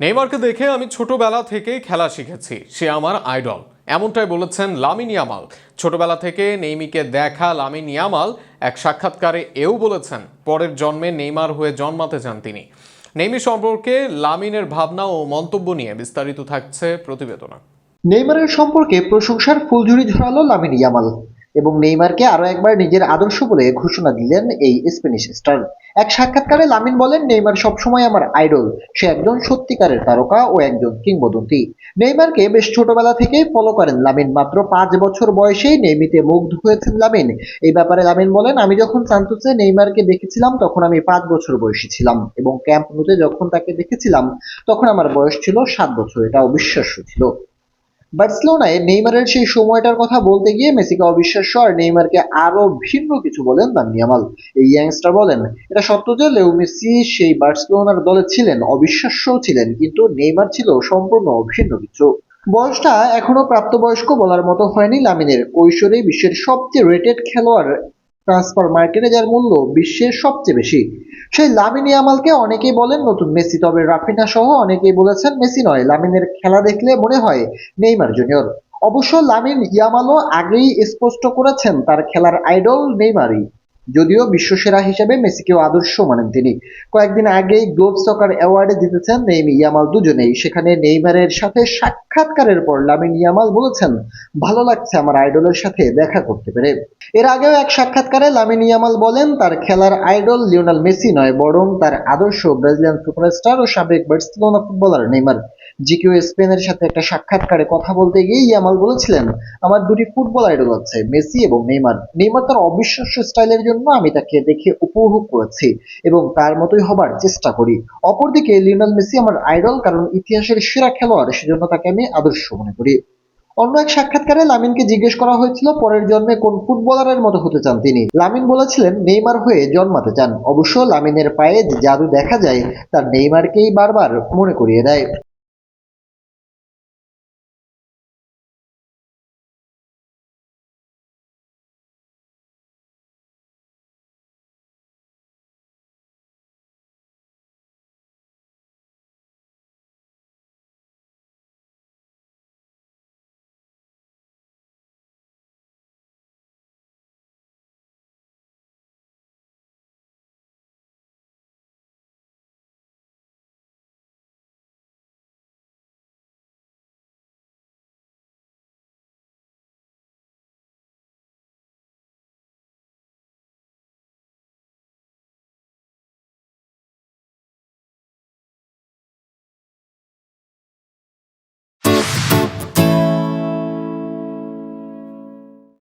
নেইমারকে দেখে আমি ছোটবেলা থেকে খেলা শিখেছি। সে আমার আইডল। এমনটাই বলেছেন লামিন ইয়ামাল। ছোটবেলা থেকে নেইমিকে দেখা লামিন ইয়ামাল এক সাক্ষাৎকারে এও বলেছেন, পরের জন্মে নেইমার হয়ে জন্মাতে চান তিনি। নেইমি সম্পর্কে লামিনের ভাবনা ও মন্তব্য নিয়ে বিস্তারিত থাকছে প্রতিবেদনা। নেইমারের সম্পর্কে প্রশংসার ফুলঝুরি ঝরালো লামিন ইয়ামাল। এবং নেইমারকে আরও একবার নিজের আদর্শ বলে ঘোষণা দিলেন এই স্প্যানিশ স্টার। এক সাক্ষাৎকারে লামিন বলেন, নেইমার সবসময় আমার আইডল। সে একজন সত্যিকারের তারকা ও একজন কিংবদন্তি। নেইমারকে বেশ ছোটবেলা থেকেই ফলো করেন লামিন। মাত্র পাঁচ বছর বয়সেই নেইমিতে মুগ্ধ হয়েছেন লামিন। এই ব্যাপারে লামিন বলেন, আমি যখন সান্তোসে নেইমারকে দেখেছিলাম, তখন আমি পাঁচ বছর বয়সী ছিলাম এবং ক্যাম্প নুতে যখন তাকে দেখেছিলাম, তখন আমার বয়স ছিল সাত বছর। এটা অবিশ্বাস্য ছিল। বার্সেলোনায় নেইমারের সেই সময়টার কথা বলতে গিয়ে মেসিকে অবিশ্বাস্য হয় নেইমারকে আরও ভিন্ন কিছু বলেন দান নিয়ামাল এই ইয়াংস্টার বলেন, এটা সত্য যে লেও মেসি সেই বার্সেলোনার দলে ছিলেন, অবিশ্বাস্যও ছিলেন, কিন্তু নেইমার ছিল সম্পূর্ণ ভিন্ন কিছু। বয়সটা এখনও প্রাপ্তবয়স্ক বলার মতো হয়নি লামিনের। কৈশোরে বিশ্বের সবচেয়ে রেটেড খেলোয়াড় ট্রান্সফার মার্কেটে যার মূল্য বিশ্বের সবচেয়ে বেশি। সেই লামিন ইয়ামালকে অনেকেই বলেন নতুন মেসি, তবে রাফিনা সহ অনেকেই বলেছেন মেসি নয়, লামিনের খেলা দেখলে মনে হয় নেইমার জুনিয়র। অবশ্য লামিন ইয়ামালও আগেই স্পষ্ট করেছেন তার খেলার আইডল নেইমারই, যদিও বিশ্বসেরা হিসেবে মেসিকেও আদর্শ মানেন তিনি। কয়েকদিন আগেই গ্লোব সকার অ্যাওয়ার্ডে জিতেছেন নেইমি ইয়ামাল দুজনেই, সেখানে নেইমারের সাথে সাক্ষাৎকারের পর লামিন ইয়ামাল বলেছেন, ভালো লাগছে আমার আইডলের সাথে দেখা করতে পেরে। এর আগেও এক সাক্ষাৎকারে লামিন ইয়ামাল বলেন, তার খেলার আইডল লিওনাল মেসি নয়, বরং তার আদর্শ ব্রাজিলিয়ান সুপারস্টার ও সাবেক বার্সেলোনা ফুটবলার নেইমার। জিকিউ স্পেনের সাথে একটা সাক্ষাৎকারে কথা বলতে গিয়ে ইয়ামাল বলেছিলেন, আমার দুটি ফুটবল আইডল আছে, মেসি এবং নেইমার। নেইমার তার অবিশ্বাস্য স্টাইলের জন্য আমি তাকে দেখে উপভোগ করেছি এবং তার মতোই হবার চেষ্টা করি। অপরদিকে লিওনাল মেসি আমার আইডল, কারণ ইতিহাসের সেরা খেলোয়াড়, সেজন্য তাকে আমি আদর্শ মনে করি। অন্য এক সাক্ষাৎকারে লামিনকে জিজ্ঞেস করা হয়েছিল পরের জন্মে কোন ফুটবলারের মতো হতে চান তিনি। লামিন বলেছিলেন, নেইমার হয়ে জন্মাতে চান। অবশ্য লামিনের পায়ে জাদু দেখা যায় তার নেইমারকেই বারবার মনে করিয়ে দেয়।